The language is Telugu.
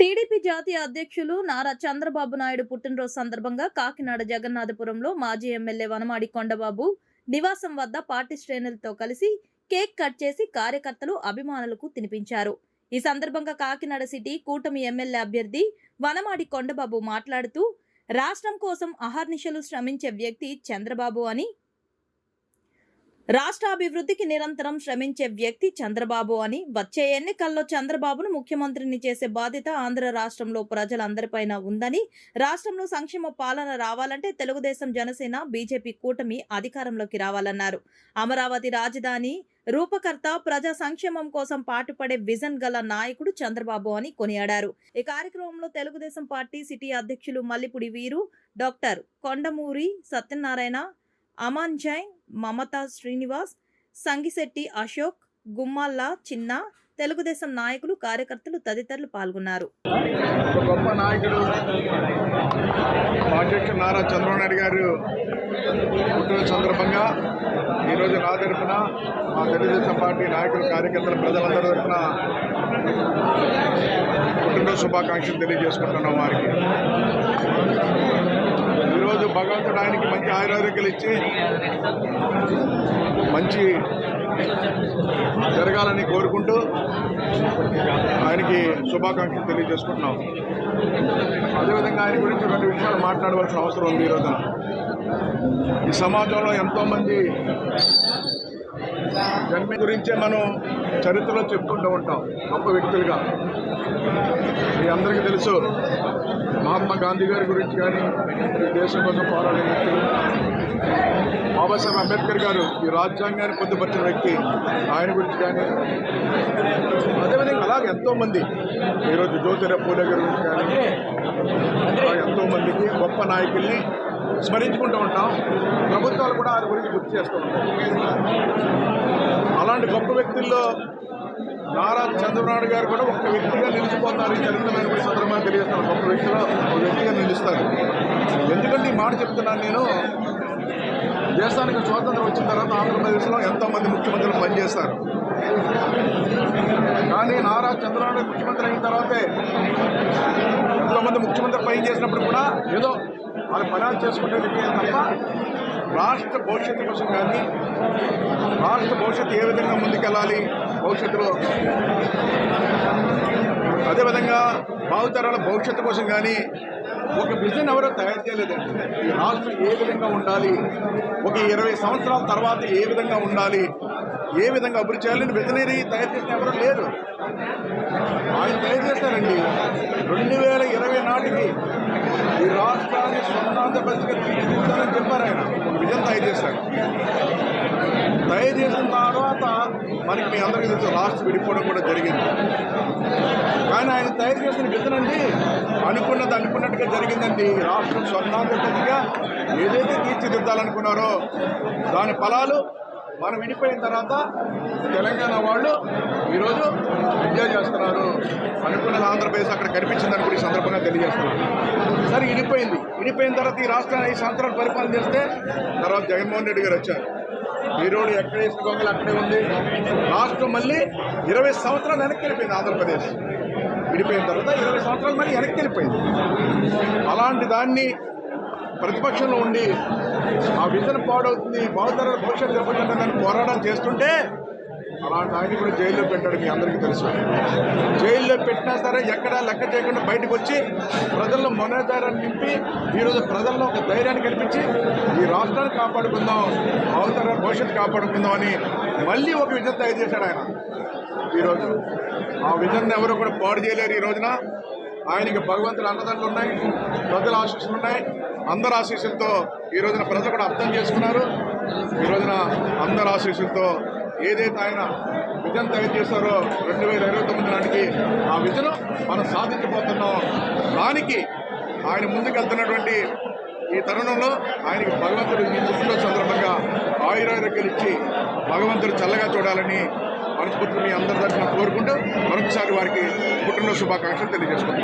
టీడీపీ జాతీయ అధ్యక్షులు నారా చంద్రబాబు నాయుడు పుట్టినరోజు సందర్భంగా కాకినాడ జగన్నాథపురంలో మాజీ ఎమ్మెల్యే వనమాడి కొండబాబు నివాసం వద్ద పార్టీ శ్రేణులతో కలిసి కేక్ కట్ చేసి కార్యకర్తలు అభిమానులకు తినిపించారు. ఈ సందర్భంగా కాకినాడ సిటీ కూటమి ఎమ్మెల్యే అభ్యర్థి వనమాడి కొండబాబు మాట్లాడుతూ రాష్ట్రం కోసం అహర్నిశలు శ్రమించే వ్యక్తి చంద్రబాబు అని రాష్ట్ర అభివృద్ధికి నిరంతరం శ్రమించే వ్యక్తి చంద్రబాబు అని వచ్చే ఎన్నికల్లో చంద్రబాబును ముఖ్యమంత్రిని చేసే బాధ్యత ఆంధ్ర రాష్ట్రంలో ప్రజలందరిపైన ఉందని రాష్ట్రంలో సంక్షేమ పాలన రావాలంటే తెలుగుదేశం జనసేన బీజేపీ కూటమి అధికారంలోకి రావాలన్నారు. అమరావతి రాజధాని రూపకర్త ప్రజా సంక్షేమం కోసం పాటుపడే విజన్ గల నాయకుడు చంద్రబాబు అని కొనియాడారు. ఈ కార్యక్రమంలో తెలుగుదేశం పార్టీ సిటీ అధ్యక్షులు మల్లిపుడి వీరు డాక్టర్ కొండమూరి సత్యనారాయణ అమాన్ జైన్ మమతా శ్రీనివాస్ సంగిశెట్టి అశోక్ గుమ్మాల్లా చిన్న తెలుగుదేశం నాయకులు కార్యకర్తలు తదితరులు పాల్గొన్నారు. గొప్ప నాయకుడు మా అధ్యక్షుడు నారా చంద్రబాబు నాయుడు గారు పుట్టిన సందర్భంగా ఈరోజు నా తరఫున మా తెలుగుదేశం పార్టీ నాయకులు కార్యకర్తలు ప్రజలందరి తరఫున పుట్టినరోజు శుభాకాంక్షలు తెలియజేసుకుంటున్నాం వారికి. ఈరోజు భగవంతుడు ఆయనకి మంచి ఆయురారోగ్యాలు ఇచ్చి మంచి జరగాలని కోరుకుంటూ ఆయనకి శుభాకాంక్షలు తెలియజేసుకుంటున్నాం. అదేవిధంగా ఆయన గురించి రెండు విషయాలు మాట్లాడవలసిన అవసరం ఉంది ఈ ఈ సమాజంలో ఎంతోమంది జన్మ గురించే మనం చరిత్రలో చెప్పుకుంటూ ఉంటాం గొప్ప వ్యక్తులుగా. మీ అందరికీ తెలుసు మహాత్మా గాంధీ గారి గురించి కానీ ఈ దేశం కోసం పోరాడే వ్యక్తులు బాబాసాహెబ్ అంబేద్కర్ గారు ఈ రాజ్యాంగాన్ని పొందుపరిచిన వ్యక్తి. ఆయన గురించి కానీ అదేవిధంగా అలాగే ఎంతోమంది ఈరోజు జ్యోతిరావు పూలే గారి గురించి కానీ ఎంతోమందికి గొప్ప నాయకుల్ని స్మరించుకుంటూ ఉంటాం. ప్రభుత్వాలు కూడా వారి గురించి గుర్తు చేస్తూ ఉంటాం. అలాంటి గొప్ప వ్యక్తుల్లో నారా చంద్రబాబు గారు కూడా ఒక వ్యక్తిగా నిలిచిపోతారు ఈ చరిత్రమైన కూడా సందర్భంగా తెలియజేస్తారు గొప్ప వ్యక్తిలో ఒక వ్యక్తిగా నిలుస్తారు. ఎందుకంటే ఈ మాట చెప్తున్నాను నేను. దేశానికి స్వాతంత్రం వచ్చిన తర్వాత ఆంధ్రప్రదేశ్లో ఎంతోమంది ముఖ్యమంత్రులు పనిచేస్తారు. కానీ నారా చంద్రబాబు ముఖ్యమంత్రి అయిన తర్వాతే ఎంతోమంది ముఖ్యమంత్రి పని చేసినప్పుడు కూడా ఏదో వాళ్ళు పనాలు చేసుకుంటే తప్ప రాష్ట్ర భవిష్యత్తు కోసం కానీ రాష్ట్ర భవిష్యత్తు ఏ విధంగా ముందుకెళ్ళాలి భవిష్యత్తులో అదేవిధంగా భావితరాల భవిష్యత్తు కోసం కానీ ఒక విజన్ ఎవరో తయారు చేయలేదండి. ఈ రాష్ట్రం ఏ విధంగా ఉండాలి ఒక ఇరవై సంవత్సరాల తర్వాత ఏ విధంగా ఉండాలి ఏ విధంగా అభివృద్ధి చేయాలని విజనరీ తయారు చేసిన ఎవరో లేరు. ఆయన తయారు చేశారండి? రెండు వేల ఇరవై నాటికి ఈ రాష్ట్రాన్ని స్వర్ణాంధ్రప్రదేశ్గా తీర్చిదిద్దాలని చెప్పారు ఆయన. ఒక దయచేశారు తయారు చేశారు తయారు చేసిన తర్వాత మనకి మీ అందరికీ తెలుసు రాష్ట్రం విడిపోవడం కూడా జరిగింది. కానీ ఆయన తయారు చేసిన విధనండి అనుకున్నది అనుకున్నట్టుగా జరిగిందండి. రాష్ట్రం స్వర్ణాంధ్రప్రదేశ్గా ఏదైతే తీర్చిదిద్దాలనుకున్నారో దాని ఫలాలు మనం విడిపోయిన తర్వాత తెలంగాణ వాళ్ళు ఈరోజు ఎంజాయ్ చేస్తున్నారు. అనుకున్నది ఆంధ్రప్రదేశ్ అక్కడ కనిపించిందని కూడా ఈ సందర్భంగా తెలియజేస్తున్నారు. సరే విడిపోయింది. విడిపోయిన తర్వాత ఈ రాష్ట్రాన్ని ఈ సంవత్సరాలు పరిపాలన చేస్తే తర్వాత జగన్మోహన్ రెడ్డి గారు వచ్చారు. ఈరోడు ఎక్కడ వేసిన గొంగలు అక్కడే ఉంది. రాష్ట్రం మళ్ళీ ఇరవై సంవత్సరాలు వెనక్కి వెళ్ళిపోయింది ఆంధ్రప్రదేశ్. విడిపోయిన తర్వాత ఇరవై సంవత్సరాలు మళ్ళీ వెనక్కి వెళ్ళిపోయింది. అలాంటి దాన్ని ప్రతిపక్షంలో ఉండి ఆ విజన్ పాడవుతుంది భావితరాల భవిష్యత్తు దెబ్బతింటుందని పోరాటం చేస్తుంటే అలాంటి ఆయన కూడా జైల్లో పెట్టాడు మీ అందరికీ తెలుసు. జైల్లో పెట్టినా సరే ఎక్కడా లెక్క చేయకుండా బయటకు వచ్చి ప్రజల్లో మనోధైర్యాన్ని నింపి ఈరోజు ప్రజల్లో ఒక ధైర్యాన్ని కల్పించి ఈ రాష్ట్రాన్ని కాపాడుకుందాం అవతర భవిష్యత్తు కాపాడుకుందాం అని మళ్ళీ ఒక విజన్ తయారు చేశాడు ఆయన. ఈరోజు ఆ విజన్ ఎవరు కూడా పాడు చేయలేరు ఈ రోజున. ఆయనకి భగవంతుడు అన్నదండలు ఉన్నాయి ప్రజల ఆశీస్సులు ఉన్నాయి. అందరి ఆశీస్సులతో ఈ రోజున ప్రజలు కూడా అర్థం చేసుకున్నారు. ఈ రోజున అందరి ఆశీస్సులతో ఏదైతే ఆయన విజన్ తయారు చేశారో రెండు వేల ఇరవై తొమ్మిది నాటికి ఆ విజన్ మనం సాధించబోతున్నాం. దానికి ఆయన ముందుకెళ్తున్నటువంటి ఈ తరుణంలో ఆయనకి భగవంతుడు ఈ పుట్టినరోజు సందర్భంగా ఆయురారోగ్యాలు ఇచ్చి భగవంతుడు చల్లగా చూడాలని మనస్ఫూర్తి మీ అందరి తరఫున కోరుకుంటూ మరొకసారి వారికి పుట్టినరోజు శుభాకాంక్షలు తెలియజేసుకుంటున్నాను